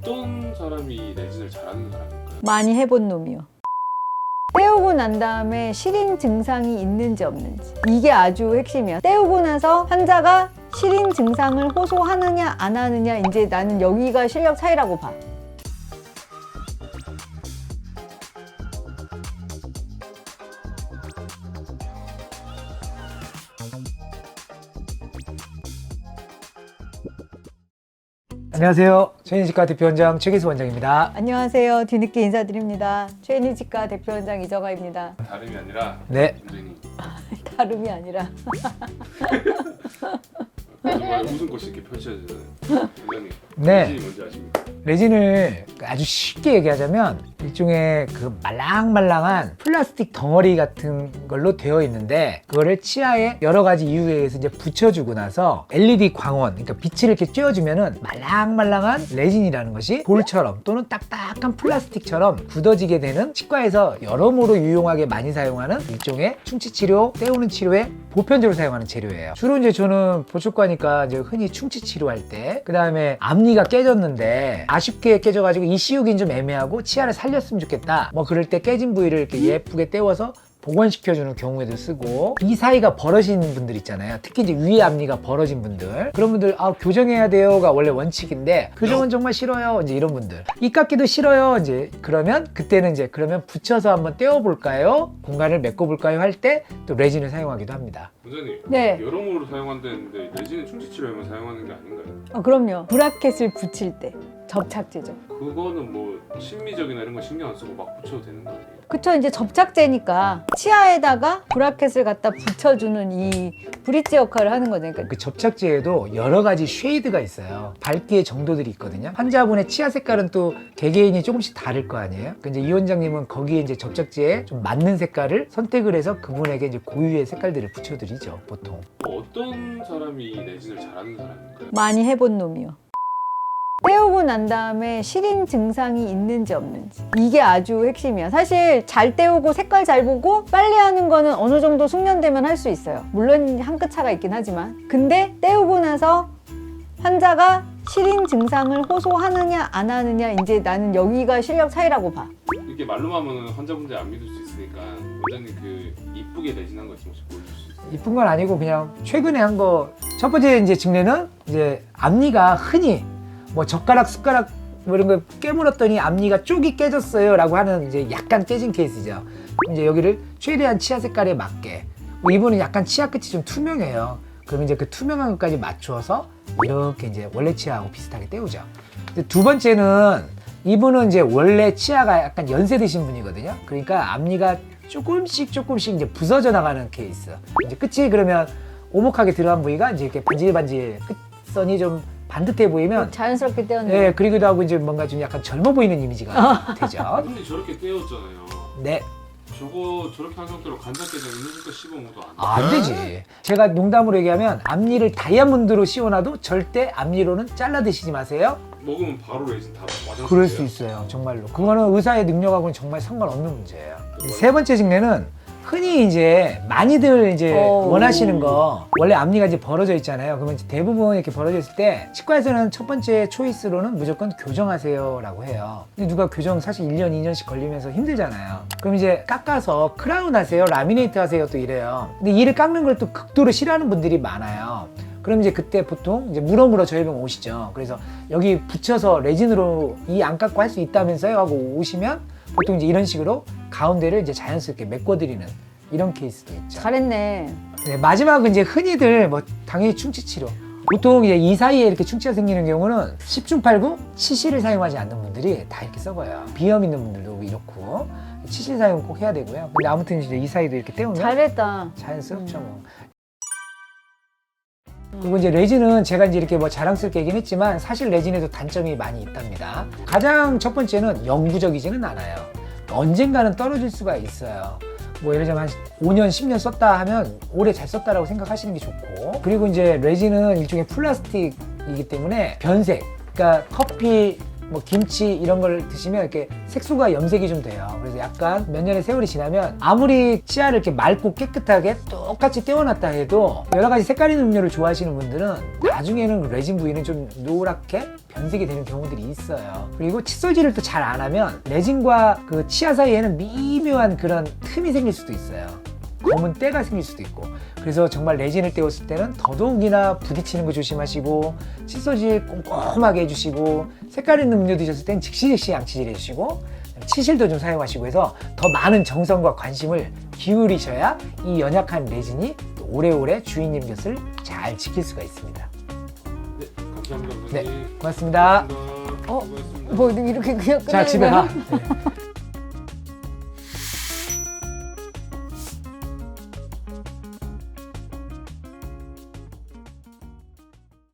어떤 사람이 레진을 잘하는 사람일까요? 많이 해본 놈이요. 떼우고 난 다음에 실인 증상이 있는지 없는지 이게 아주 핵심이야. 떼우고 나서 환자가 실인 증상을 호소하느냐 안 하느냐 이제 나는 여기가 실력 차이라고 봐. 안녕하세요. 최인식과 대표원장 최기수 원장입니다. 안녕하세요. 뒤늦게 인사드립니다. 최인희 치과 대표원장 이정아입니다. 다름이 아니라 네. 다름이 아니라 정말 웃음꽃이 이렇게 펼쳐지잖아요. 원장님 네. 뭔지 아십니까? 레진을 아주 쉽게 얘기하자면 일종의 그 말랑말랑한 플라스틱 덩어리 같은 걸로 되어 있는데 그거를 치아에 여러 가지 이유에 의해서 이제 붙여주고 나서 LED 광원, 그러니까 빛을 이렇게 쬐어주면은 말랑말랑한 레진이라는 것이 볼처럼 또는 딱딱한 플라스틱처럼 굳어지게 되는 치과에서 여러모로 유용하게 많이 사용하는 일종의 충치 치료, 때우는 치료에 보편적으로 사용하는 재료예요. 주로 이제 저는 보초과니까 이제 흔히 충치 치료할 때, 그 다음에 앞니가 깨졌는데 아쉽게 깨져가지고 이 씌우기는 좀 애매하고 치아를 살 렸으면 좋겠다. 뭐 그럴 때 깨진 부위를 이렇게 예쁘게 떼워서 복원시켜주는 경우에도 쓰고 이 사이가 벌어진 분들 있잖아요. 특히 이제 위에 앞니가 벌어진 분들. 그런 분들 아 교정해야 돼요가 원래 원칙인데 교정은 정말 싫어요. 이제 이런 분들. 이 깎기도 싫어요. 이제 그러면 그때는 이제 그러면 붙여서 한번 떼어볼까요? 공간을 메꿔볼까요? 할 때 또 레진을 사용하기도 합니다. 원장님 네. 여러모로 사용한다는데 레진은 충치 치료에만 사용하는 게 아닌가요? 어, 그럼요. 브라켓을 붙일 때 접착제죠. 그거는 뭐 심미적이나 이런 거 신경 안 쓰고 막 붙여도 되는 거 아니에요? 그쵸 이제 접착제니까 치아에다가 브라켓을 갖다 붙여주는 이 브릿지 역할을 하는 거죠. 그러니까 그 접착제에도 여러 가지 쉐이드가 있어요. 밝기의 정도들이 있거든요. 환자분의 치아 색깔은 또 개개인이 조금씩 다를 거 아니에요. 그 이제 이 원장님은 거기에 이제 접착제에 좀 맞는 색깔을 선택을 해서 그분에게 이제 고유의 색깔들을 붙여드리죠, 보통. 뭐 어떤 사람이 레진을 잘하는 사람일까요? 많이 해본 놈이요. 떼우고 난 다음에 실인 증상이 있는지 없는지 이게 아주 핵심이야. 사실 잘 떼우고 색깔 잘 보고 빨리 하는 거는 어느 정도 숙련되면 할 수 있어요. 물론 한 끗 차가 있긴 하지만 근데 떼우고 나서 환자가 실인 증상을 호소하느냐 안 하느냐 이제 나는 여기가 실력 차이라고 봐. 이렇게 말로만 하면 환자분들이 안 믿을 수 있으니까 원장님 그 이쁘게 레진한 거 있으면 혹시 보여줄 수 있어요? 이쁜 건 아니고 그냥 최근에 한 거 첫 번째 이제 증례는 이제 앞니가 흔히 뭐 젓가락 숟가락 뭐 이런 거 깨물었더니 앞니가 쪽이 깨졌어요 라고 하는 이제 약간 깨진 케이스죠. 이제 여기를 최대한 치아 색깔에 맞게 뭐 이분은 약간 치아 끝이 좀 투명해요. 그럼 이제 그 투명한 것까지 맞추어서 이렇게 이제 원래 치아하고 비슷하게 떼우죠. 두 번째는 이분은 이제 원래 치아가 약간 연세 드신 분이거든요. 그러니까 앞니가 조금씩 조금씩 이제 부서져 나가는 케이스. 이제 끝이 그러면 오목하게 들어간 부위가 이제 이렇게 반질반질 끝선이 좀 반듯해 보이면 자연스럽게 떼었네. 예, 그리기도 하고 이제 뭔가 좀 약간 젊어 보이는 이미지가 되죠. 근데 저렇게 떼었잖아요. 네. 저거 저렇게 한 상태로 간장게장 있는 거 씹어먹어도 안 돼. 아, 안 되지. 제가 농담으로 얘기하면 앞니를 다이아몬드로 씌워놔도 절대 앞니로는 잘라 드시지 마세요. 먹으면 바로 레진 다 맞아. 그럴 수 있어요. 정말로. 그거는 의사의 능력하고는 정말 상관없는 문제예요. 세 번째 증례는 흔히 이제 많이들 이제 어. 원하시는 거 원래 앞니가 이제 벌어져 있잖아요. 그러면 이제 대부분 이렇게 벌어져 있을 때 치과에서는 첫 번째 초이스로는 무조건 교정하세요라고 해요. 근데 누가 교정 사실 1년, 2년씩 걸리면서 힘들잖아요. 그럼 이제 깎아서 크라운 하세요, 라미네이트 하세요 또 이래요. 근데 이를 깎는 걸 또 극도로 싫어하는 분들이 많아요. 그럼 이제 그때 보통 이제 물어물어 저희 병 오시죠. 그래서 여기 붙여서 레진으로 이 안 깎고 할 수 있다면서요 하고 오시면 보통 이제 이런 식으로 가운데를 이제 자연스럽게 메꿔드리는 이런 케이스도 있죠. 잘했네. 네, 마지막은 이제 흔히들 뭐 당연히 충치 치료. 보통 이제 이 사이에 이렇게 충치가 생기는 경우는 10중 8구 치실을 사용하지 않는 분들이 다 이렇게 썩어요. 비염 있는 분들도 이렇고 치실 사용 꼭 해야 되고요. 근데 아무튼 이제 이 사이도 이렇게 떼우면 잘했다. 자연스럽죠 뭐. 그리고 이제 레진은 제가 이제 이렇게 뭐 자랑스럽게 얘기는 했지만 사실 레진에도 단점이 많이 있답니다. 가장 첫 번째는 영구적이지는 않아요. 언젠가는 떨어질 수가 있어요. 뭐 예를 들면 한 5년, 10년 썼다 하면 오래 잘 썼다라고 생각하시는 게 좋고 그리고 이제 레진은 일종의 플라스틱이기 때문에 변색, 그러니까 커피 뭐 김치 이런 걸 드시면 이렇게 색소가 염색이 좀 돼요. 그래서 약간 몇 년의 세월이 지나면 아무리 치아를 이렇게 맑고 깨끗하게 똑같이 떼어놨다 해도 여러 가지 색깔 있는 음료를 좋아하시는 분들은 나중에는 그 레진 부위는 좀 노랗게 변색이 되는 경우들이 있어요. 그리고 칫솔질을 또 잘 안 하면 레진과 그 치아 사이에는 미묘한 그런 틈이 생길 수도 있어요. 검은 때가 생길 수도 있고 그래서 정말 레진을 떼었을 때는 더더욱이나 부딪히는 거 조심하시고 칫솔질 꼼꼼하게 해주시고 색깔 있는 음료 드셨을 땐 즉시 즉시 양치질 해주시고 치실도 좀 사용하시고 해서 더 많은 정성과 관심을 기울이셔야 이 연약한 레진이 오래오래 주인님 곁을 잘 지킬 수가 있습니다. 네, 감사합니다. 네. 고맙습니다. 고맙습니다. 어? 뭐 이렇게 그냥 끝나는 자 집에? 가. 네.